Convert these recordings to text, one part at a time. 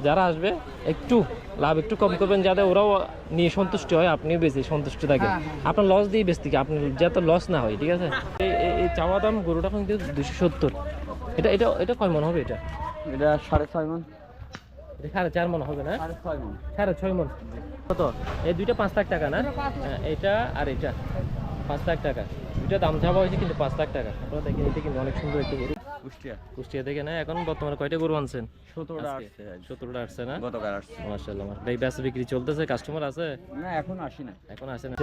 যারা আসবে একটু লাভ একটু কম করবেন যাতে ওরাও নিয়ে সন্তুষ্ট হয় আপনিও বেশি সন্তুষ্ট থাকেন। হ্যাঁ, হ্যাঁ। আপনার লস দিয়ে বেশি কি আপনার যাতে লস না হয় ঠিক আছে? এই- চাওয়া দাম গরুটা কিন্তু দুশো সত্তর। এটা এটা এটা কয় মন হবে এটা? এটা সাড়ে ছয় মন। এটা সাড়ে চার মন হবে না? সাড়ে ছয় মন। সাড়ে ছয় মন। কত? এই দুইটা পাঁচ লাখ টাকা না? হ্যাঁ, এটা আর এটা। পাঁচ লাখ টাকা। দুইটা দাম চাওয়া হয়েছে কিন্তু পাঁচ লাখ টাকা। আপনারা দেখেন এটা কিন্তু অনেক সুন্দর একটা গরু। কুষ্টিয়া। কুষ্টিয়া থেকে না এখন বর্তমানে কয়টা গরু আনছেন? সতেরোটা? আসছে সতেরোটা আসছে না? গতকাল আসছে। মাশাআল্লাহ এই বেচা বিক্রি চলতেছে কাস্টমার আছে? না এখন আসি না এখন আসে না।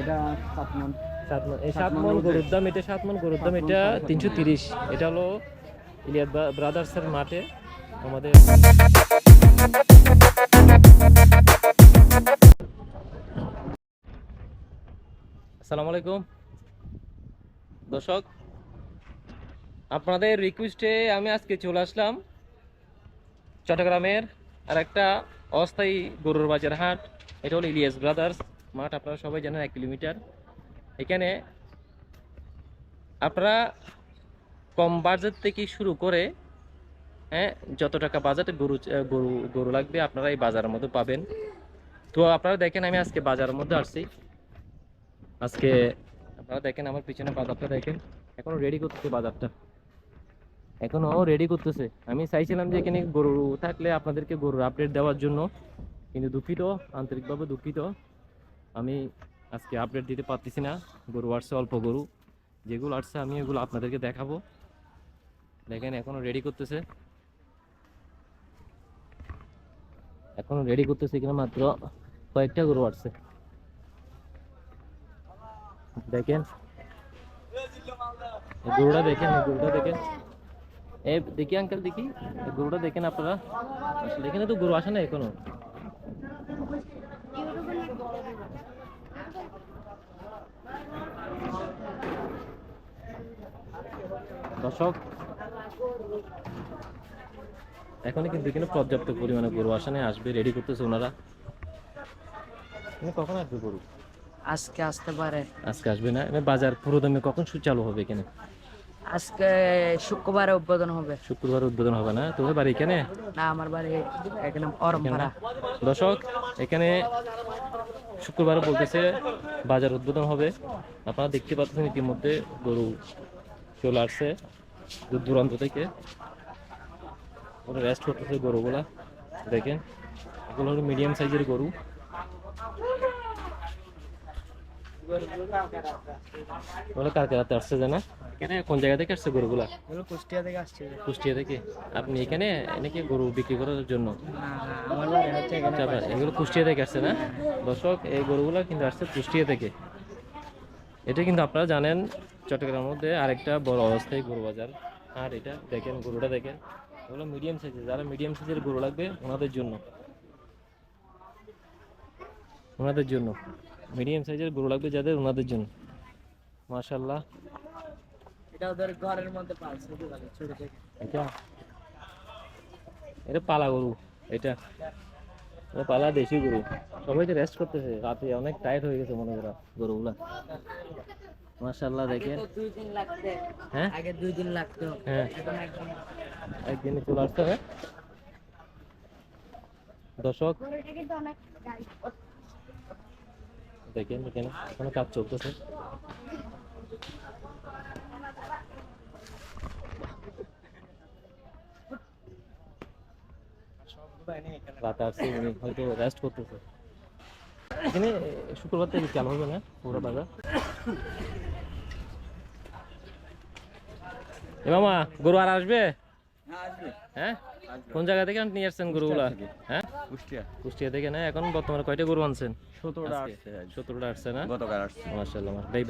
এটা সাত মন। সাত মন। এই সাত মন গরুর দাম এটা সাত মন গরুর দাম এটা তিনশো। তিরিশ। এটা হলো ইলিয়াদ ব্রাদার্সের মাঠে আমাদের আসসালামু আলাইকুম। দর্শক আপনাদের রিকোয়েস্টে আমি আজকে চলে আসলাম চট্টগ্রামের আর একটা অস্থায়ী গরুর বাজার হাট। এটা হলো ইলিয়াস ব্রাদার্স মাঠ, আপনারা সবাই জানেন এক কিলোমিটার। এখানে আপনারা কম বাজেট থেকে শুরু করে হ্যাঁ যত টাকা বাজেটে গরু গরু গরু লাগবে আপনারা এই বাজারের মধ্যে পাবেন। তো আপনারা দেখেন, আমি আজকে বাজারের মধ্যে আসছি। আজকে আপনারা দেখেন, আমার পিছনে বাজারটা দেখেন। এখনও রেডি করতেছে বাজারটা। এখনও রেডি করতেছে। আমি চাইছিলাম যে এখানে গরু থাকলে আপনাদেরকে গরুর আপডেট দেওয়ার জন্য, কিন্তু দুঃখিত, আন্তরিকভাবে দুঃখিত। আমি আজকে আপডেট দিতে পারতেছি না, গরু আসছে, অল্প গরু। যেগুলো আসছে, আমি এগুলো আপনাদেরকে দেখাবো। দেখেন এখনও রেডি করতেছে। এখনও রেডি করতেছে কিনা মাত্র কয়েকটা গরু আসছে। দেখেন গরুটা দেখেন গরুটা দেখেন। এই দেখি আঙ্কেল দেখি। গরুটা দেখেন আপনারা। আসলে এখানে তো গরু আসে না এখনও। দর্শক এখনই কিন্তু এখানে পর্যাপ্ত পরিমাণে গরু আসে নাই, আসবে রেডি করতেছে ওনারা। কখন আসবে গরু? আজকে আসতে পারে। আজকে আসবে না। বাজার পুরো দামে কখন চালু হবে এখানে? আজকে শুক্রবারে উদ্বোধন হবে। শুক্রবার উদ্বোধন হবে না? তোদের বাড়ি এখানে? না আমার বাড়ি এখানে অরমপাড়া। দর্শক এখানে শুক্রবার বলতেছে বাজার উদ্বোধন হবে। আপনারা দেখতে পাচ্ছেন ইতিমধ্যে গরু চলে আসছে দূর দূরান্ত থেকে। ওরা রেস্ট করতেছে গরুগুলা। দেখেন এগুলো হলো মিডিয়াম সাইজের গরু। ওগুলো কালকে রাতে আসছে জানা? এখানে কোন জায়গা থেকে আসছে গরুগুলা? এগুলো কুষ্টিয়া থেকে আসছে। কুষ্টিয়া থেকে? আপনি এখানে নাকি গরু বিক্রি করার জন্য? আচ্ছা এগুলো কুষ্টিয়া থেকে আসছে না? দর্শক এই গরুগুলো কিন্তু আসছে কুষ্টিয়া থেকে। এটা কিন্তু আপনারা জানেন চট্টগ্রামের মধ্যে আরেকটা বড় অবস্থায় গরু বাজার। আর এটা দেখেন গরুটা দেখেন। এগুলো মিডিয়াম সাইজের যারা মিডিয়াম সাইজের গরু লাগবে ওনাদের জন্য। ওনাদের জন্য। মিডিয়াম সাইজের গরু লাগবে যাদের ওনাদের জন্য। মাশাল্লাহ এটা ওদের ঘরের মধ্যে পালছে ছোট থেকে। এটা? এটা পালা গরু এটা। এটা পালা দেশি গরু। সবাই তো রেস্ট করতেছে রাতে অনেক টাইট হয়ে গেছে মনে করা গরুগুলা। দেখেন। দুই দিন লাগতে। হ্যাঁ? আগে দুই দিন লাগতো। হ্যাঁ। একদিনে চলে আসতে হবে। দর্শক। দেখেন এখনও কাজ চলতেছে। রাতে আসছে উনি হয়তো রেস্ট করতেছে। এখানে শুক্রবার থেকে চালু হবে না পুরো বাজার? এ মামা গরু আর আসবে? আসবে। হ্যাঁ? কোন জায়গা থেকে নিয়ে আসছেন গরুগুলা? হ্যাঁ? কুষ্টিয়া। কুষ্টিয়া থেকে না? এখন বর্তমানে কয়টা গরু আনছেন? সতেরোটা আসছে সতেরোটা আসছে না? গতকাল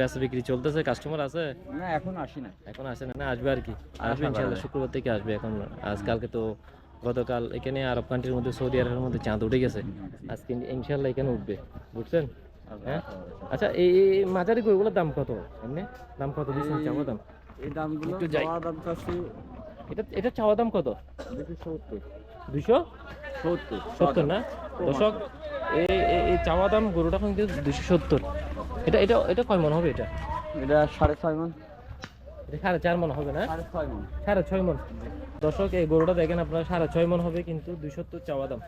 আসছে। বিক্রি চলতেছে কাস্টমার আছে? না এখন আসি না। এখন আসে না আসবে আর কি। আসবে শুক্রবার থেকে আসবে এখন। আজকালকে তো গতকাল এখানে আরব কান্ট্রির মধ্যে সৌদি আরবের মধ্যে চাঁদ উঠে গেছে। আজকে ইনশাআল্লাহ এখানে উঠবে। বুঝছেন? হ্যাঁ? আচ্ছা এই মাঝারি গরুগুলোর দাম কত? এমনি? দাম কত দিচ্ছেন? চাওয়া দাম? এই দামগুলো একটু যাই। দাম চাচ্ছি। এটা এটা চাওয়া দাম কত? দুশো সত্তর। সত্তর না? দর্শক এই এই- চাওয়া দাম গরুটা কিন্তু দুশো সত্তর। এটা এটা এটা কয় মন হবে এটা? এটা সাড়ে ছয় মন। সাড়ে চার মন হবে না? সাড়ে ছয় মন। দর্শক এই গরুটা দেখেন আপনারা সাড়ে ছয় মন হবে কিন্তু দুইশো তো চাওয়া দাম।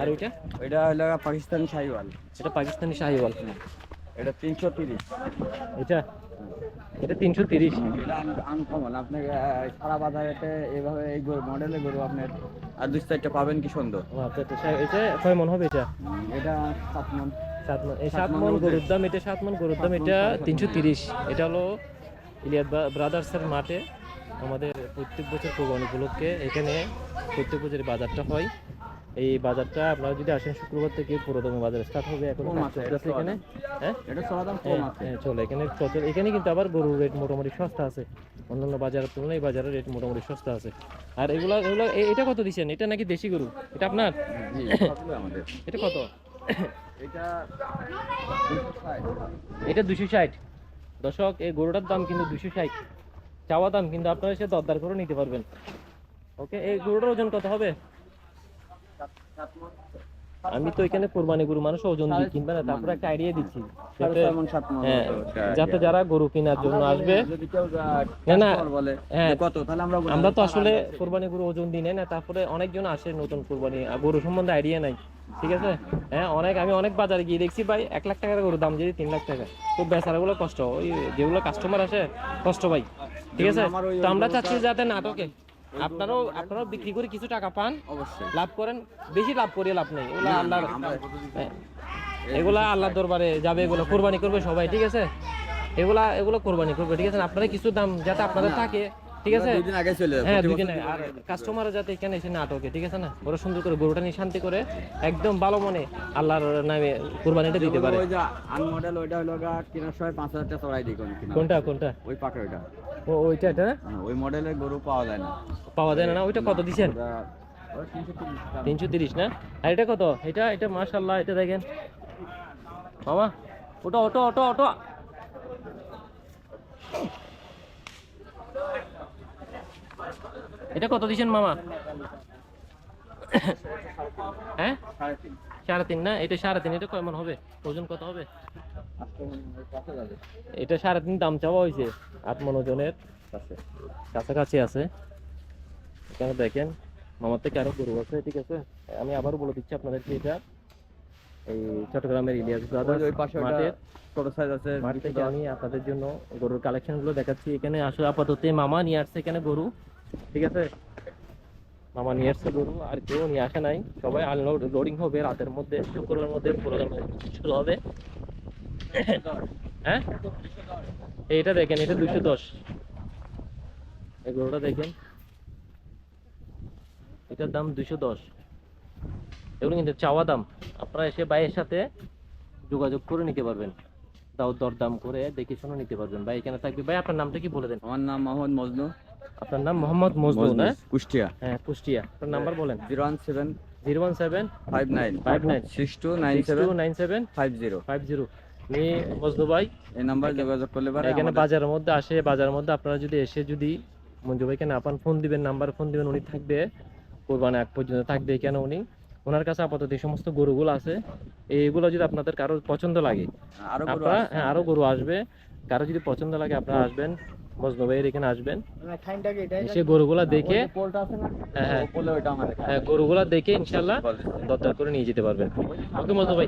আর ওইটা? এটা হলো পাকিস্তানি শাহিওয়াল। এটা পাকিস্তানি শাহিওয়াল। এটা তিনশো তিরিশ। এটা? এটা তিনশো তিরিশ। আনকমন। আপনাকে সারা বাজারেতে এভাবে এই গরু মডেলের গরু আপনার আর দুই চারটা পাবেন কি সুন্দর? আচ্ছা আচ্ছা। এটা কয় মন হবে এটা? এটা সাত মন। সাত মন। এই সাত মন মন গরুর দাম এটা সাত মন গরুর দাম এটা তিনশো তিরিশ। এটা হলো ইলিয়াদ ব্রাদার্সের মাঠে আমাদের প্রত্যেক বছর কোরবানি উপলক্ষে এখানে প্রত্যেক বছর বাজারটা হয়। এই বাজারটা আপনারা যদি আসেন শুক্রবার থেকে পুরোদমে বাজার স্টার্ট হবে এখন। এখানে। হ্যাঁ? হ্যাঁ, হ্যাঁ, চলে এখানে চলে এখানে কিন্তু আবার গরুর রেট মোটামুটি সস্তা আছে। অন্যান্য বাজারের তুলনায় এই বাজারের রেট মোটামুটি সস্তা আছে। আর এগুলা এগুলো এটা কত দিচ্ছেন এটা নাকি দেশি গরু? এটা আপনার? এটা কত? এটা 260 এটা দুশো ষাট। দর্শক এই গরুটার দাম কিন্তু দুশো ষাট। চাওয়া দাম কিন্তু আপনারা সে দরদার করে নিতে পারবেন। ওকে এই গরুটার ওজন কত হবে? আমি তো এখানে কোরবানি গরু মানুষ ওজন দিয়ে কিনবে না তারপরে একটা আইডিয়া দিচ্ছি। যাতে হ্যাঁ যাতে যারা গরু কেনার জন্য আসবে। না, হ্যাঁ। যে কত তাহলে আমরা আমরা তো আসলে কোরবানি গরু ওজন দিই না তারপরে অনেকজন আসে নতুন কোরবানি গরু সম্বন্ধে আইডিয়া নাই। ঠিক আছে? হ্যাঁ অনেক আমি অনেক বাজারে গিয়ে দেখছি ভাই এক লাখ টাকার গরুর দাম যদি তিন লাখ টাকা। তো বেচারাগুলো কষ্ট। ওই যেগুলো কাস্টমার আসে কষ্ট ভাই। ঠিক আছে? তো আমরা চাচ্ছি যাতে নাটকে আপনারাও আপনারাও বিক্রি করে কিছু টাকা পান। অবশ্যই। লাভ করেন। বেশি লাভ করে লাভ নেই। আমরা- হ্যাঁ, এগুলা আল্লাহর দরবারে যাবে এগুলো কোরবানি করবে সবাই ঠিক আছে? এগুলা এগুলো কোরবানি করবে ঠিক আছে? আপনারা কিছু দাম যাতে আপনাদের থাকে ঠিক আছে? দুই দিন আগে চলে যাব হ্যাঁ দুই দিনে আর আগে। কাস্টমার যাতে এখানে এসে না আটকে ঠিক আছে না? ওরা সুন্দর করে গরুটা নিয়ে শান্তি করে একদম ভালো মনে আল্লাহর নামে কোরবানিটা দিতে পারে। ওই যে আন মডেল ওইটা হলো গা কেনার সময় পাঁচ হাজার টাকা চড়াই দিই কোনটা কোনটা? ওই পাকে ওইটা। ও ওইটা এটা? ওই মডেলের গরু পাওয়া যায় না। পাওয়া যায় না না? ওইটা কত দিছেন? ওটা ওটা 330 তিনশো তিরিশ না? আর এটা কত? এটা এটা মাশাল্লাহ এটা দেখেন। মামা ওটা অটো অটো অটো এটা কত দিছেন মামা? হ্যাঁ? সাড়ে তিন। না? এটা সাড়ে তিন এটা কেমন হবে? ওজন কত হবে। এটা সাড়ে তিন দাম চাওয়া হয়েছে আট মন ওজনের কাছে। কাছাকাছি আছে। এখানে দেখেন মামার থেকে আরও গরু আছে ঠিক আছে? আমি আবারও বলে দিচ্ছি আপনাদেরকে এটা। এই চট্টগ্রামের ইলিয়াস ব্রাদার্স ওই পাশে মাঠের। ছোট সাইজ আছে মাঠ থেকে আমি আপনাদের জন্য গরুর কালেকশনগুলো দেখাচ্ছি। এখানে আসলে আপাতত মামা নিয়ে আসছে এখানে গরু। ঠিক আছে? মামা নিয়ে আসছে গরু, আর কেউ নিয়ে আসে নাই। সবাই আনলোড লোডিং হবে রাতের মধ্যে, শুক্রবার মধ্যে প্রোগ্রাম শুরু হবে। হ্যাঁ? এইটা দেখেন, এটা দুশো দশ। এই গরুটা দেখেন। এটার দাম দুশো দশ। এগুলো কিন্তু চাওয়া দাম। আপনারা এসে ভাইয়ের সাথে যোগাযোগ করে নিতে পারবেন। দাও দরদাম করে দেখে শুনে নিতে পারবেন। ভাই, এখানে থাকবে। ভাই, আপনার নামটা কি বলে দেন? আমার নাম মোহাম্মদ মজনু। আপনার নাম মোহাম্মদ মজনু না? মজনু, কুষ্টিয়া। হ্যাঁ কুষ্টিয়া। আপনার নাম্বার বলেন। Zero one seven zero one seven five nine. Five nine. Six two nine seven nine seven five zero. Five zero. Majnu ভাই এই নাম্বার যোগাযোগ করলে পারে এখানে বাজারের মধ্যে আসে বাজারের মধ্যে আপনারা যদি এসে যদি মঞ্জু ভাইকে না পান ফোন দিবেন নাম্বার ফোন দিবেন উনি থাকবে। কোরবানি এক পর্যন্ত থাকবে এখানে উনি? ওনার কাছে আপাতত এই সমস্ত গরুগুলো আছে। এইগুলো যদি আপনাদের কারও পছন্দ লাগে আরও আপনারা হ্যাঁ আরও গরু আসবে। কারও যদি পছন্দ লাগে আপনারা আসবেন। মজনু ভাইয়ের এখানে আসবেন। এসে গরুগুলা দেখে হ্যাঁ, হ্যাঁ। হ্যাঁ, গরুগুলা দেখে ইনশাল্লাহ দরদার করে নিয়ে যেতে পারবেন। ওকে মজনু ভাই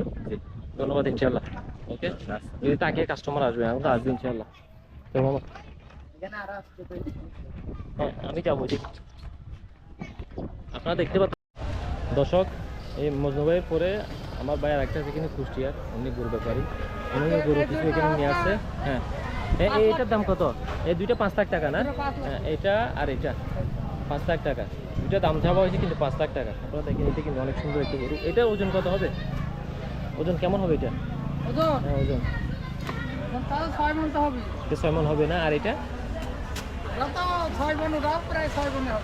ধন্যবাদ ইনশাল্লাহ ওকে? যদি তাকে কাস্টমার আসবে আমি তো আসবে ইনশাল্লাহ তো মামা। হ্যাঁ আমি যাব আপনারা দেখতে পাচ্ছেন দর্শক এই মজনু ভাইয়ের পরে আমার ভাইয়ের একটা আছে এখানে কুষ্টিয়ার উনি গরু ব্যাপারী উনি গরু কিছু এখানে নিয়ে আসছে। হ্যাঁ। এ- এ- এটার দাম কত? এই দুইটা পাঁচ লাখ টাকা না? হ্যাঁ এটা আর এটা। পাঁচ লাখ টাকা। দুইটা দাম চাওয়া হয়েছে কিন্তু পাঁচ লাখ টাকা। আপনারা দেখেন এটা কিন্তু অনেক সুন্দর একটা গরু। এটা ওজন কত হবে? ওজন কেমন হবে এটা? ওজন? হ্যাঁ ওজন। ছয় মন হবে। এটা ছয় হবে না? আর এটা?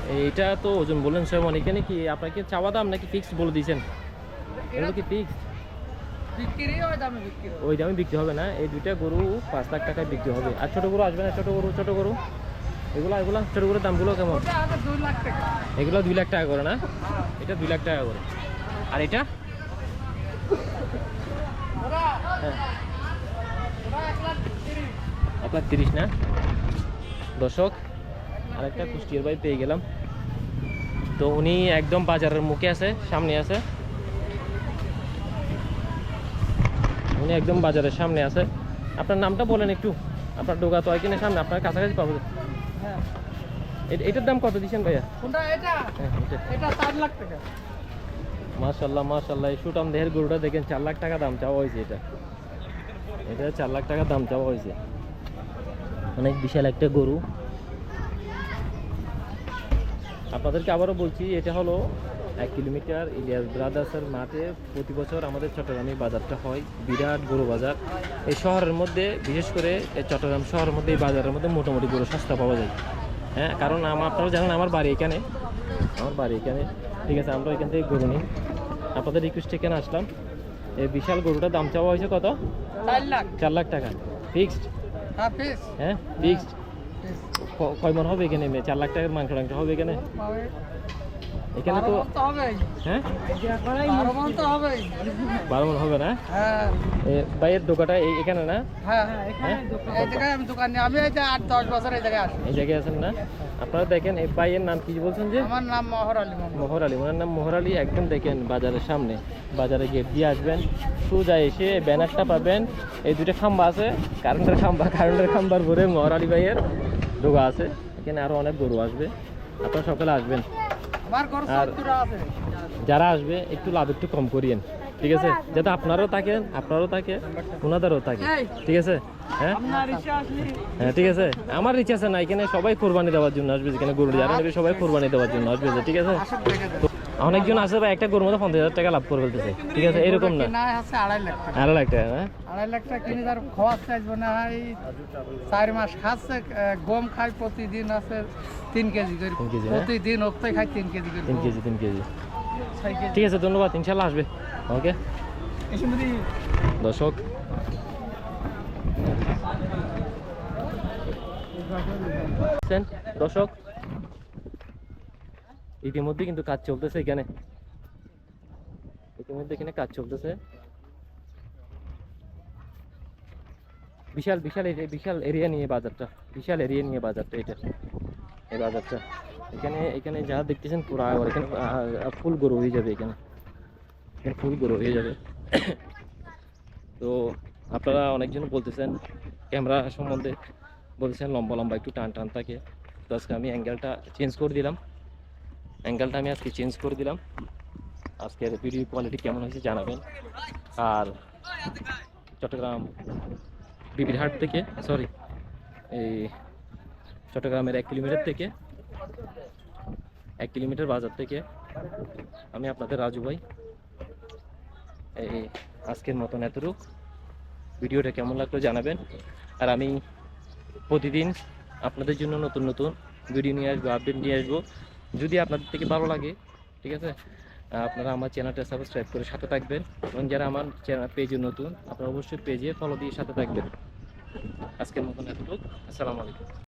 এইটা তো ওজন বললেন ছয় মন। এখানে কি আপনাকে চাওয়া দাম নাকি ফিক্স বলে দিয়েছেন? এগুলো কি ফিক্স ওই দামে বিক্রি হবে না এই দুইটা গরু পাঁচ লাখ টাকায় বিক্রি হবে। আর ছোট গরু আসবে না ছোট গরু ছোট গরু। এগুলো এগুলো ছোট গরুর দামগুলো কেমন? এগুলো দুই লাখ টাকা করে না? এটা দুই লাখ টাকা করে। আর এটা? হ্যাঁ। এক লাখ তিরিশ না? দর্শক আরেকটা কুষ্টিয়ার ভাই পেয়ে গেলাম। তো উনি একদম বাজারের মুখে আছে সামনে আছে। উনি একদম বাজারের সামনে আছে। আপনার নামটা বলেন একটু। আপনার ডোকা তো এখানে সামনে আপনার কাছাকাছি পাবো। হ্যাঁ। এটার দাম কত দিচ্ছেন ভাইয়া? হ্যাঁ মাশাল্লাহ মাশাল্লাহ এই সুটাম দেহের গরুটা দেখেন চার লাখ টাকা দাম চাওয়া হয়েছে এটা। এটা চার লাখ টাকা দাম চাওয়া হয়েছে। অনেক বিশাল একটা গরু। আপনাদেরকে আবারও বলছি এটা হলো এক কিলোমিটার ইলিয়াস ব্রাদার্সের মাঠে প্রতি বছর আমাদের চট্টগ্রামে বাজারটা হয় বিরাট গরু বাজার। এই শহরের মধ্যে বিশেষ করে এই চট্টগ্রাম শহরের মধ্যে এই বাজারের মধ্যে মোটামুটি গরু সস্তা পাওয়া যায়। হ্যাঁ কারণ আমার আপনারা জানেন আমার বাড়ি এখানে। আমার বাড়ি এখানে। ঠিক আছে আমরা এখান থেকে গরু নিই। আপনাদের রিকোয়েস্ট এখানে আসলাম। এই বিশাল গরুটার দাম চাওয়া হয়েছে কত? চার লাখ। চার লাখ টাকা। ফিক্সড হ্যাঁ হ্যাঁ ফিক্সড কয় মন হবে এখানে? চার লাখ টাকার মাংস টাংস হবে এখানে? এখানে তো হ্যাঁ? বারো মন হবে না? হ্যাঁ। এ, ভাইয়ের দোকানটা এখানে না? হ্যাঁ হ্যাঁ এই জায়গায় আমি দোকান নিই। আমি এই যে আট দশ বছর এই জায়গায় আসি এই জায়গায় আছেন না? আপনারা দেখেন এই ভাইয়ের নাম কি বলছেন যে? আমার নাম মহর আলী মোহর আলী। ওনার নাম মোহর আলী। একদম দেখেন বাজারের সামনে। বাজারে গেট দিয়ে আসবেন। সোজা এসে ব্যানারটা পাবেন। এই দুটো খাম্বা আছে। কারেন্টের খাম্বা কারেন্টের খাম্বার ভরে মোহর আলী ভাইয়ের ডোগা আছে। এখানে আরও অনেক গরু আসবে। আপনারা সকালে আসবেন। আর- যারা আসবে একটু লাভ একটু কম করিয়েন ঠিক আছে? যাতে আপনারও থাকেন আপনারও থাকে ওনাদেরও থাকে ঠিক আছে? হ্যাঁ? হ্যাঁ ঠিক আছে? আমার ইচ্ছা আছে না এখানে সবাই কোরবানি দেওয়ার জন্য আসবে যেখানে গরু যারা নেবে সবাই কোরবানি দেওয়ার জন্য আসবে ঠিক আছে। তো অনেকজন আছে বা একটা গরুর মধ্যে পঞ্চাশ হাজার টাকা লাভ করে ফেলতেছে। ঠিক আছে এরকম না। আড়াই লাখ টাকা। আরও লাখ টাকা হ্যাঁ? আড়াই লাখ টাকা কিনে তার খাওয়া চাইব না এই চার মাস খাচ্ছে গম খাই প্রতিদিন আছে তিন কেজি করে। হ্যাঁ? প্রতিদিন হপ্তাহে খাই তিন কেজি করে তিন কেজি তিন কেজি। ঠিক আছে ধন্যবাদ ইনশাল্লাহ আসবে। ওকে? দর্শক। দর্শক। ইতিমধ্যে কিন্তু কাজ চলতেছে এখানে। ইতিমধ্যে এখানে কাজ চলতেছে। বিশাল বিশাল বিশাল এরিয়া নিয়ে বাজারটা। বিশাল এরিয়া নিয়ে বাজারটা এটা। এই বাজারটা। এখানে এখানে যা দেখতেছেন পুরো এখানে ফুল গরু হয়ে যাবে এখানে। এখানে ফুল গরু হয়ে যাবে। তো আপনারা অনেকজন বলতেছেন, ক্যামেরা সম্বন্ধে বলতেছেন লম্বা লম্বা একটু টান টান থাকে। তো আজকে আমি অ্যাঙ্গেলটা চেঞ্জ করে দিলাম। অ্যাঙ্গেলটা আমি আজকে চেঞ্জ করে দিলাম। আজকের ভিডিও কোয়ালিটি কেমন হয়েছে জানাবেন। আর চট্টগ্রাম বিবিরহাট থেকে সরি এই চট্টগ্রামের এক কিলোমিটার থেকে, এক কিলোমিটার বাজার থেকে আমি আপনাদের রাজু ভাই, এই আজকের মতন এতটুক। ভিডিওটা কেমন লাগল জানাবেন। আর আমি প্রতিদিন আপনাদের জন্য নতুন নতুন ভিডিও নিয়ে আসব আপডেট নিয়ে আসব। যদি আপনাদের থেকে ভালো লাগে, ঠিক আছে? আপনারা আমার চ্যানেলটা সাবস্ক্রাইব করে সাথে থাকবেন এবং যারা আমার চ্যানেল পেজে নতুন, আপনারা অবশ্যই পেজে ফলো দিয়ে সাথে থাকবেন। আজকের মতন এতটুক। আসসালামু আলাইকুম।